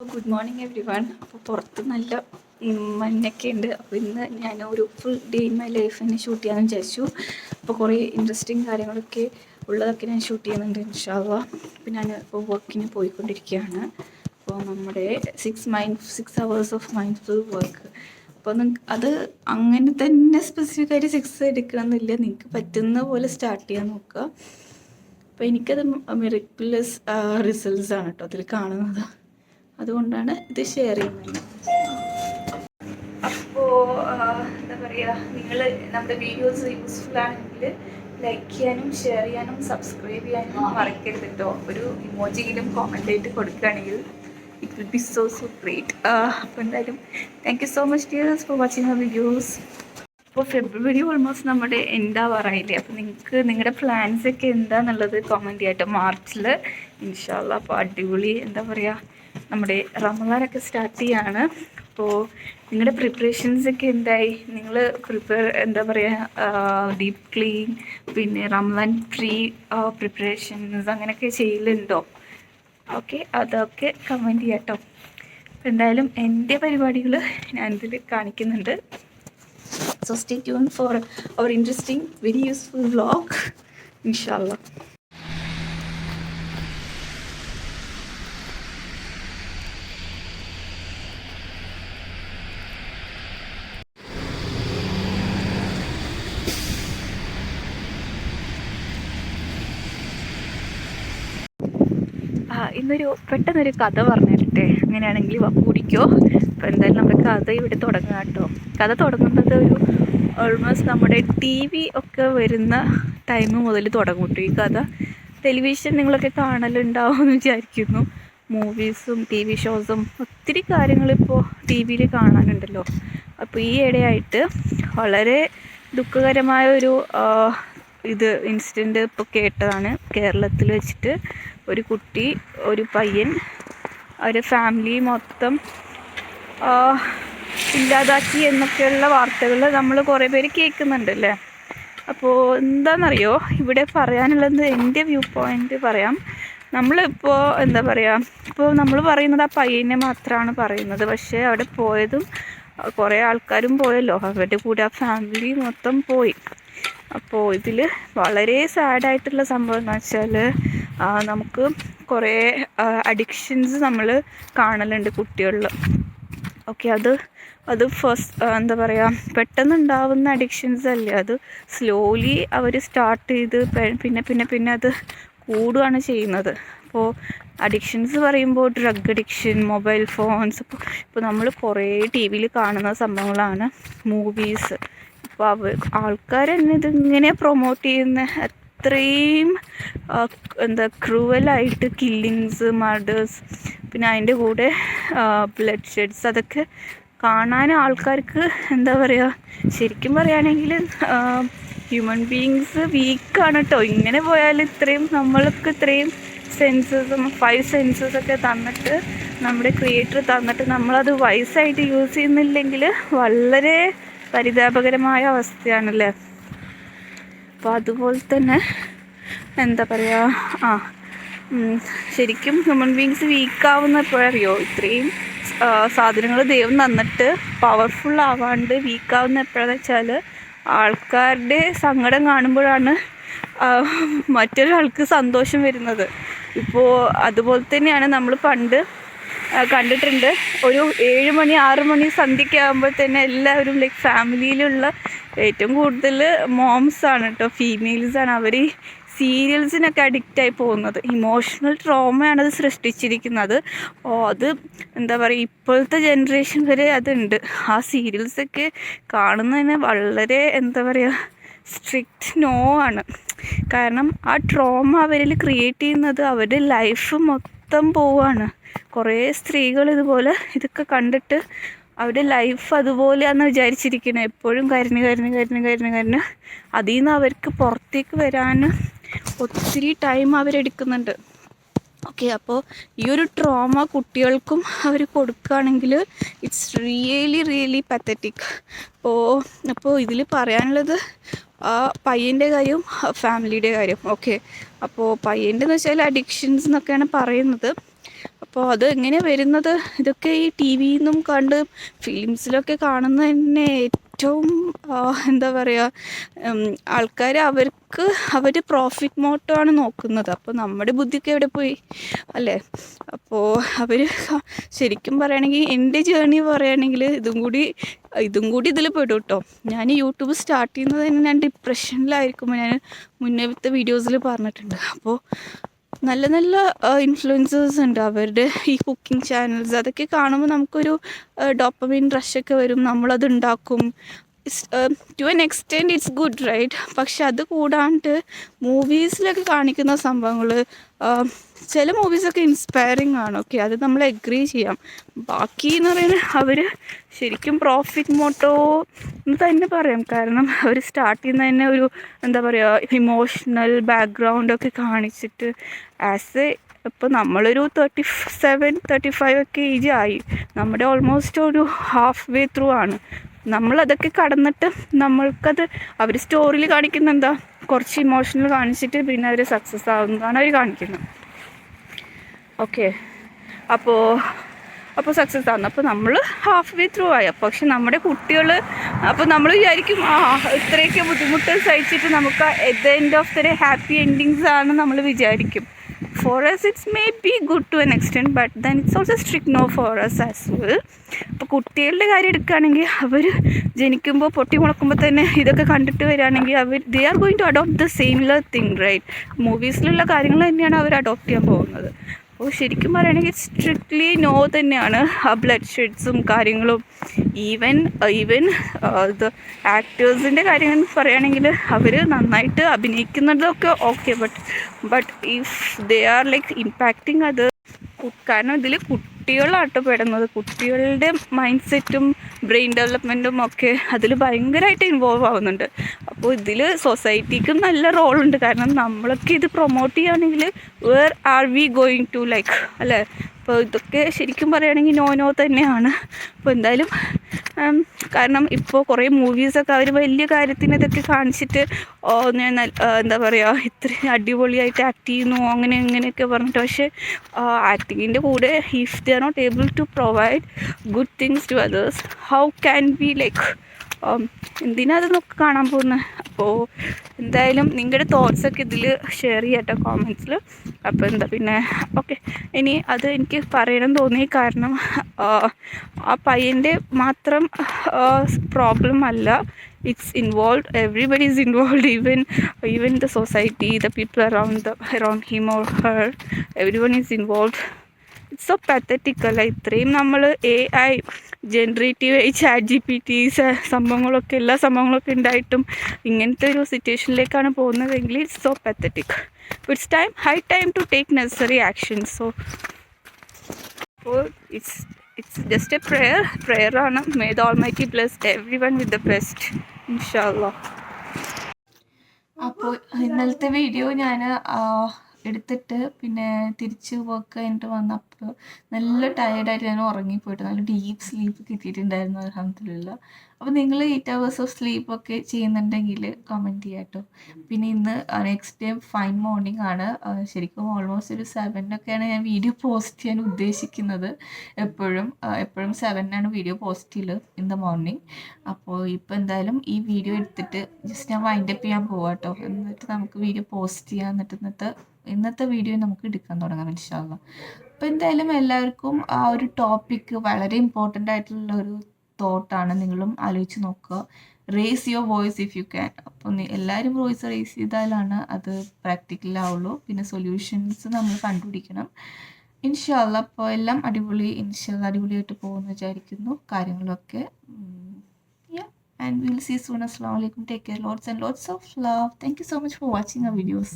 Good morning every one അപ്പോൾ പുറത്ത് നല്ല മഞ്ഞൊക്കെ ഉണ്ട് അപ്പോൾ ഇന്ന് ഞാൻ ഒരു full day in my life തന്നെ ഷൂട്ട് ചെയ്യാമെന്ന് വിചാരിച്ചു. അപ്പോൾ കുറേ ഇൻട്രസ്റ്റിംഗ് കാര്യങ്ങളൊക്കെ ഉള്ളതൊക്കെ ഞാൻ ഷൂട്ട് ചെയ്യുന്നുണ്ട് ഇൻഷാല്ല അപ്പോൾ ഞാൻ ഇപ്പോൾ വർക്കിന് പോയിക്കൊണ്ടിരിക്കുകയാണ് അപ്പോൾ നമ്മുടെ six mind six hours of mindful work അപ്പോൾ നിങ്ങൾക്ക് അത് അങ്ങനെ തന്നെ സ്പെസിഫിക് ആയിട്ട് സിക്സ് എടുക്കണമെന്നില്ല നിങ്ങൾക്ക് പറ്റുന്ന പോലെ സ്റ്റാർട്ട് ചെയ്യാൻ നോക്കുക അപ്പോൾ എനിക്കത് മെറിക്കുലസ് റിസൾട്ട്സ് ആണ് കേട്ടോ അതിൽ കാണുന്നത്. അതുകൊണ്ടാണ് ഇത് ഷെയർ ചെയ്യുന്നത്. അപ്പോ എന്താ പറയുക നിങ്ങൾ നമ്മുടെ വീഡിയോസ് യൂസ്ഫുൾ ആണെങ്കിൽ ലൈക്ക് ചെയ്യാനും ഷെയർ ചെയ്യാനും സബ്സ്ക്രൈബ് ചെയ്യാനും മറക്കരുത് കേട്ടോ ഒരു ഇമോജിയിലും കോമന്റ് ആയിട്ട് കൊടുക്കുകയാണെങ്കിൽ it will be so so great അപ്പോൾ എന്തായാലും thank you so much dears for watching our videos അപ്പോൾ ഫെബ്രുവരി ഓൾമോസ്റ്റ് നമ്മുടെ എൻഡ് ആവാറായില്ലേ? അപ്പോൾ നിങ്ങൾക്ക് നിങ്ങളുടെ പ്ലാൻസ് ഒക്കെ എന്താണെന്നുള്ളത് കോമന്റ് ചെയ്യാട്ടോ മാർച്ചിൽ ഇൻഷാല്ല അപ്പോൾ അടിപൊളി എന്താ പറയുക നമ്മുടെ റമദാനൊക്കെ സ്റ്റാർട്ട് ചെയ്യാണ്. അപ്പോൾ നിങ്ങളുടെ പ്രിപ്പറേഷൻസ് ഒക്കെ എന്തായി? നിങ്ങൾ പ്രിപ്പയർ എന്താ പറയുക ഡീപ്പ് ക്ലീൻ പിന്നെ റംലാൻ പ്രീ പ്രിപ്പറേഷൻസ് അങ്ങനെയൊക്കെ ചെയ്യലുണ്ടോ? ഓക്കെ അതൊക്കെ കമന്റ് ചെയ്യാം കേട്ടോ അപ്പോൾ എന്തായാലും എന്റെ പരിപാടികൾ ഞാനിതിൽ കാണിക്കുന്നുണ്ട്. So stay tune for our interesting very useful vlog inshallah. ആ ഇന്നൊരു പെട്ടെന്നൊരു കഥ പറഞ്ഞു തരട്ടെ അങ്ങനെയാണെങ്കിൽ കൂടിക്കോ അപ്പോൾ എന്തായാലും നമ്മുടെ കഥ ഇവിടെ തുടങ്ങുക കേട്ടോ. കഥ തുടങ്ങുന്നത് ഒരു ഓൾമോസ്റ്റ് നമ്മുടെ ടി വി ഒക്കെ വരുന്ന ടൈം മുതൽ തുടങ്ങും കേട്ടോ ഈ കഥ. ടെലിവിഷൻ നിങ്ങളൊക്കെ കാണലുണ്ടാവും എന്ന് വിചാരിക്കുന്നു മൂവീസും ടി വി ഷോസും ഒത്തിരി കാര്യങ്ങളിപ്പോൾ ടി വിയിൽ കാണാനുണ്ടല്ലോ. അപ്പോൾ ഈ ഇടയായിട്ട് വളരെ ദുഃഖകരമായ ഒരു ഇത് ഇൻസിഡന്റ് ഇപ്പോൾ കേട്ടതാണ്. കേരളത്തിൽ വെച്ചിട്ട് ഒരു കുട്ടി ഒരു പയ്യൻ ഒരു ഫാമിലി മൊത്തം ഇല്ലാതാക്കി എന്നൊക്കെയുള്ള വാർത്തകൾ നമ്മൾ കുറേ പേര് കേൾക്കുന്നുണ്ട് അല്ലേ അപ്പോൾ എന്താണെന്നറിയോ ഇവിടെ പറയാനുള്ളത് എന്റെ വ്യൂ പോയിന്റ് പറയാം. നമ്മളിപ്പോൾ എന്താ പറയുക ഇപ്പോൾ നമ്മൾ പറയുന്നത് ആ പയ്യനെ മാത്രമാണ് പറയുന്നത്. പക്ഷേ അവിടെ പോയതും കുറേ ആൾക്കാരും പോയല്ലോ. അവരുടെ കൂടെ ആ ഫാമിലി മൊത്തം പോയി. അപ്പോൾ ഇതിൽ വളരെ സാഡായിട്ടുള്ള സംഭവം എന്ന് വെച്ചാൽ നമുക്ക് കുറേ അഡിക്ഷൻസ് നമ്മൾ കാണലുണ്ട് കുട്ടികളിൽ ഓക്കെ അത് അത് ഫസ്റ്റ് എന്താ പറയുക പെട്ടെന്ന് ഉണ്ടാവുന്ന അഡിക്ഷൻസ് അല്ലേ? അത് സ്ലോലി അവർ സ്റ്റാർട്ട് ചെയ്ത് പിന്നെ പിന്നെ പിന്നെ അത് കൂടുകയാണ് ചെയ്യുന്നത്. അപ്പോൾ അഡിക്ഷൻസ് പറയുമ്പോൾ ഡ്രഗ് അഡിക്ഷൻ മൊബൈൽ ഫോൺസ് ഇപ്പോൾ ഇപ്പോൾ നമ്മൾ കുറേ ടി വിയിൽ കാണുന്ന സംഭവങ്ങളാണ് മൂവീസ് അവർ ആൾക്കാർ തന്നെ ഇതിങ്ങനെ പ്രൊമോട്ട് ചെയ്യുന്ന അത്രയും എന്താ ക്രൂവലായിട്ട് കില്ലിങ്സ് മർഡേഴ്സ് പിന്നെ അതിന്റെ കൂടെ ബ്ലഡ് ഷെഡ്സ് അതൊക്കെ കാണാൻ ആൾക്കാർക്ക് എന്താ പറയുക ശരിക്കും പറയുകയാണെങ്കിൽ ഹ്യൂമൻ ബീങ്സ് വീക്കാണ് കേട്ടോ ഇങ്ങനെ പോയാൽ ഇത്രയും നമ്മൾക്ക് ഇത്രയും സെൻസസും ഫൈവ് സെൻസസ് ഒക്കെ തന്നിട്ട് നമ്മുടെ ക്രിയേറ്റർ തന്നിട്ട് നമ്മളത് വൈസായിട്ട് യൂസ് ചെയ്യുന്നില്ലെങ്കിൽ വളരെ പരിതാപകരമായ അവസ്ഥയാണല്ലേ? അപ്പോൾ അതുപോലെ തന്നെ എന്താ പറയുക ആ ശരിക്കും ഹ്യൂമൻ ബീങ്സ് വീക്കാവുന്ന എപ്പോഴറിയോ? ഇത്രയും സാധനങ്ങൾ ദൈവം തന്നിട്ട് പവർഫുൾ ആവാണ്ട് വീക്കാവുന്ന എപ്പോഴാന്ന് വെച്ചാൽ ആൾക്കാരുടെ സങ്കടം കാണുമ്പോഴാണ് മറ്റൊരാൾക്ക് സന്തോഷം വരുന്നത്. ഇപ്പോൾ അതുപോലെ തന്നെയാണ് നമ്മൾ പണ്ട് കണ്ടിട്ടുണ്ട്. ഒരു ഏഴ് മണി ആറ് മണി സന്ധ്യയ്ക്ക് തന്നെ എല്ലാവരും ലൈക്ക് ഫാമിലിയിലുള്ള ഏറ്റവും കൂടുതൽ മോംസ് ആണ് കേട്ടോ. ഫീമെയിൽസ് ആണ് അവർ. സീരിയൽസിനൊക്കെ അഡിക്റ്റായി പോകുന്നത്. ഇമോഷണൽ ട്രോമയാണ് അത് സൃഷ്ടിച്ചിരിക്കുന്നത്. ഓ അത് എന്താ പറയുക ഇപ്പോഴത്തെ ജനറേഷൻ വരെ അതുണ്ട്. ആ സീരിയൽസൊക്കെ കാണുന്നതിന് വളരെ എന്താ പറയുക സ്ട്രിക്റ്റ് നോ ആണ്. കാരണം ആ ട്രോമ അവരിൽ ക്രിയേറ്റ് ചെയ്യുന്നത് അവരുടെ ലൈഫ് മൊത്തം പോവാണ്. കുറേ സ്ത്രീകൾ ഇതുപോലെ ഇതൊക്കെ കണ്ടിട്ട് അവരുടെ ലൈഫ് അതുപോലെയാണെന്ന് വിചാരിച്ചിരിക്കുന്നത് എപ്പോഴും കരഞ്ഞ് കരഞ്ഞ് കരഞ്ഞ് കരഞ്ഞ് കരഞ്ഞ് അതിൽ നിന്ന് അവർക്ക് പുറത്തേക്ക് വരാനും ഒത്തിരി ടൈം അവരെടുക്കുന്നുണ്ട്. ഓക്കെ അപ്പോൾ ഈ ഒരു ട്രോമ കുട്ടികൾക്കും അവർ കൊടുക്കുകയാണെങ്കിൽ ഇറ്റ്സ് റിയലി റിയലി പത്തറ്റിക് അപ്പോൾ അപ്പോൾ ഇതിൽ പറയാനുള്ളത് ആ പയ്യന്റെ കാര്യം ഫാമിലിയുടെ കാര്യം ഓക്കെ അപ്പോൾ പയ്യന്റെ എന്ന് വെച്ചാൽ അഡിക്ഷൻസ് എന്നൊക്കെയാണ് പറയുന്നത്. അപ്പോൾ അത് എങ്ങനെ വരുന്നത്? ഇതൊക്കെ ഈ ടി വിയിൽ നിന്നും കണ്ട് ഫിലിംസിലൊക്കെ കാണുന്ന തന്നെ ഏറ്റവും എന്താ പറയുക ആൾക്കാർ അവർക്ക് അവർ പ്രോഫിറ്റ് മോട്ടോ ആണ് നോക്കുന്നത്. അപ്പോൾ നമ്മുടെ ബുദ്ധിക്ക് എവിടെ പോയി? അല്ലേ? അപ്പോൾ അവർ ശരിക്കും പറയുകയാണെങ്കിൽ എന്റെ ജേണി പറയുകയാണെങ്കിൽ ഇതും കൂടി ഇതും കൂടി ഇതിൽ പെടും കേട്ടോ. ഞാൻ യൂട്യൂബ് സ്റ്റാർട്ട് ചെയ്യുന്നത് തന്നെ ഞാൻ ഡിപ്രഷനിലായിരിക്കുമ്പോൾ ഞാൻ മുന്നേത്തെ വീഡിയോസിൽ പറഞ്ഞിട്ടുണ്ട്. അപ്പോൾ നല്ല നല്ല ഇൻഫ്ലുവൻസേഴ്സ് ഉണ്ട്. അവരുടെ ഈ കുക്കിംഗ് ചാനൽസ് അതൊക്കെ കാണുമ്പോൾ നമുക്കൊരു ഡോപ്പമിൻ റഷൊക്കെ വരും. നമ്മളത് ഉണ്ടാക്കും. To an extent it's good right പക്ഷെ അത് കൂടാണ്ട് മൂവീസിലൊക്കെ കാണിക്കുന്ന സംഭവങ്ങൾ ചില മൂവീസൊക്കെ ഇൻസ്പയറിങ് ആണ്. ഓക്കെ അത് നമ്മൾ എഗ്രി ചെയ്യാം. ബാക്കി എന്ന് പറയുന്നത് അവർ ശരിക്കും പ്രോഫിറ്റ് മോട്ടോ എന്ന് തന്നെ പറയാം. കാരണം അവർ സ്റ്റാർട്ട് ചെയ്യുന്ന തന്നെ ഒരു എന്താ പറയുക ഇമോഷണൽ ബാക്ക്ഗ്രൗണ്ടൊക്കെ കാണിച്ചിട്ട് ആസ് എ ഇപ്പോൾ നമ്മളൊരു തേർട്ടി സെവൻ തേർട്ടി ഫൈവ് ഒക്കെ ഏജ് ആയി. നമ്മുടെ ഓൾമോസ്റ്റ് ഒരു ഹാഫ് വേ ത്രൂ ആണ്. നമ്മളതൊക്കെ കടന്നിട്ട് നമ്മൾക്കത് അവർ സ്റ്റോറിയിൽ കാണിക്കുന്ന എന്താ കുറച്ച് ഇമോഷണൽ കാണിച്ചിട്ട് പിന്നെ അവർ സക്സസ് ആവുന്നതാണ് അവർ കാണിക്കുന്നത്. ഓക്കെ അപ്പോൾ അപ്പോൾ സക്സസ് ആവുന്നു. അപ്പോൾ നമ്മൾ ഹാഫ് വേ ത്രൂ ആയി പക്ഷെ നമ്മുടെ കുട്ടികൾ അപ്പോൾ നമ്മൾ വിചാരിക്കും ആ ഇത്രയൊക്കെ ബുദ്ധിമുട്ട് സഹിച്ചിട്ട് നമുക്ക് at the end of the day happy endings ആണ് നമ്മൾ വിചാരിക്കും. For us it's maybe good to an extent but then it's also strict no for us as well അപ്പോൾ കുട്ടികളുടെ കാര്യം എടുക്കുകയാണെങ്കിൽ അവർ ജനിക്കുമ്പോൾ പൊട്ടി മുളക്കുമ്പോൾ തന്നെ ഇതൊക്കെ കണ്ടിട്ട് വരികയാണെങ്കിൽ അവർ they are going to adopt the same thing right മൂവീസിലുള്ള കാര്യങ്ങൾ തന്നെയാണ് അവർ അഡോപ്റ്റ് ചെയ്യാൻ പോകുന്നത്. അപ്പോൾ ശരിക്കും പറയുകയാണെങ്കിൽ സ്ട്രിക്ട്ലി നോ തന്നെയാണ്. ആ ബ്ലഡ് ഷെഡ്സും കാര്യങ്ങളും. ഈവൻ ഈവൻ ഇത് ആക്ടേഴ്സിന്റെ കാര്യങ്ങൾ പറയുകയാണെങ്കിൽ അവർ നന്നായിട്ട് അഭിനയിക്കുന്നതൊക്കെ okay but but if they are like impacting അത് കാരണം ഇതിൽ കുട്ടികളാട്ടോ പെടുന്നത്. കുട്ടികളുടെ മൈൻഡ് സെറ്റും ബ്രെയിൻ ഡെവലപ്മെന്റും ഒക്കെ അതിൽ ഭയങ്കരമായിട്ട് ഇൻവോൾവ് ആവുന്നുണ്ട്. അപ്പോൾ ഇതിൽ സൊസൈറ്റിക്കും നല്ല റോളുണ്ട് കാരണം നമ്മളൊക്കെ ഇത് പ്രൊമോട്ട് ചെയ്യുകയാണെങ്കിൽ where are we going to like അല്ലേ? അപ്പോൾ ഇതൊക്കെ ശരിക്കും പറയുകയാണെങ്കിൽ നോ നോ തന്നെയാണ്. അപ്പോൾ എന്തായാലും കാരണം ഇപ്പോൾ കുറേ മൂവീസൊക്കെ അവർ വലിയ കാര്യത്തിന് ഇതൊക്കെ കാണിച്ചിട്ട് എന്താ പറയുക ഇത്രയും അടിപൊളിയായിട്ട് ആക്ട് ചെയ്യുന്നു അങ്ങനെ ഇങ്ങനെയൊക്കെ പറഞ്ഞിട്ട്. പക്ഷേ ആക്ടിങ്ങിന്റെ കൂടെ if they are not able to provide good things to others how can be like എന്തിനാ അതൊന്നൊക്കെ കാണാൻ പോകുന്നത് അപ്പോൾ എന്തായാലും നിങ്ങളുടെ തോട്ട്സൊക്കെ ഇതിൽ ഷെയർ ചെയ്യാട്ടോ കോമെന്റ്സിൽ അപ്പോൾ എന്താ പിന്നെ ഓക്കെ ഇനി അത് എനിക്ക് പറയണം തോന്നി കാരണം ആ, പയ്യന്റെ മാത്രം പ്രോബ്ലം അല്ല. It's involve everybody is involve even even the society the people around the around him or her every one is involve it's so പാത്തറ്റിക്കല്ല ഇത്രയും നമ്മൾ A I generative I chat G P T സംഭവങ്ങളൊക്കെ എല്ലാ സംഭവങ്ങളൊക്കെ ഉണ്ടായിട്ടും ഇങ്ങനത്തെ ഒരു സിറ്റുവേഷനിലേക്കാണ് പോകുന്നതെങ്കിൽ it's so pathetic it's time high time to take necessary action so അപ്പോൾ it's it's just a prayer പ്രെയറാണ് may the almighty bless every one with the best ഇൻഷാല്ലോ അപ്പോൾ ഇന്നലത്തെ വീഡിയോ ഞാൻ എടുത്തിട്ട് പിന്നെ തിരിച്ച് വർക്ക് കഴിഞ്ഞിട്ട് വന്നപ്പോൾ നല്ല ടയേർഡായിട്ട് ഞാൻ ഉറങ്ങിപ്പോയിട്ട് നല്ല ഡീപ്പ് സ്ലീപ്പ് കിട്ടിയിട്ടുണ്ടായിരുന്നു അലഹമില്ല അപ്പോൾ നിങ്ങൾ എയ്റ്റ് അവേഴ്സ് ഓഫ് സ്ലീപ്പ് ഒക്കെ ചെയ്യുന്നുണ്ടെങ്കിൽ കമന്റ് ചെയ്യാം കേട്ടോ പിന്നെ ഇന്ന് നെക്സ്റ്റ് ഡേ ഫൈൻ മോർണിംഗ് ആണ്. ശരിക്കും ഓൾമോസ്റ്റ് ഒരു സെവനൊക്കെയാണ് ഞാൻ വീഡിയോ പോസ്റ്റ് ചെയ്യാൻ ഉദ്ദേശിക്കുന്നത്. എപ്പോഴും എപ്പോഴും സെവനാണ് വീഡിയോ പോസ്റ്റ് ചെയ്യൽ ഇൻ ദ മോർണിംഗ് അപ്പോൾ ഇപ്പോൾ എന്തായാലും ഈ വീഡിയോ എടുത്തിട്ട് ജസ്റ്റ് ഞാൻ വൈൻഡപ്പ് ചെയ്യാൻ പോവാം കേട്ടോ എന്നിട്ട് നമുക്ക് വീഡിയോ പോസ്റ്റ് ചെയ്യാം എന്നിട്ട് ഇന്നത്തെ വീഡിയോ നമുക്ക് എടുക്കാൻ തുടങ്ങാം ഇൻഷാല്ല അപ്പോൾ എന്തായാലും എല്ലാവർക്കും ആ ഒരു ടോപ്പിക്ക് വളരെ ഇമ്പോർട്ടന്റ് ആയിട്ടുള്ള ഒരു തോട്ടാണ് നിങ്ങളും ആലോചിച്ച് നോക്കുക raise your voice if you can അപ്പോൾ എല്ലാവരും വോയിസ് റേസ് ചെയ്താലാണ് അത് പ്രാക്ടിക്കലാവുള്ളൂ പിന്നെ സൊല്യൂഷൻസ് നമ്മൾ കണ്ടുപിടിക്കണം ഇൻഷാല്ല അപ്പോൾ എല്ലാം അടിപൊളി ഇൻഷാല്ല അടിപൊളിയായിട്ട് പോകുമെന്ന് വിചാരിക്കുന്നു കാര്യങ്ങളൊക്കെ and we'll see you soon. Assalamu alaikum. Take care. Lots and lots of love. Thank you so much for watching videos.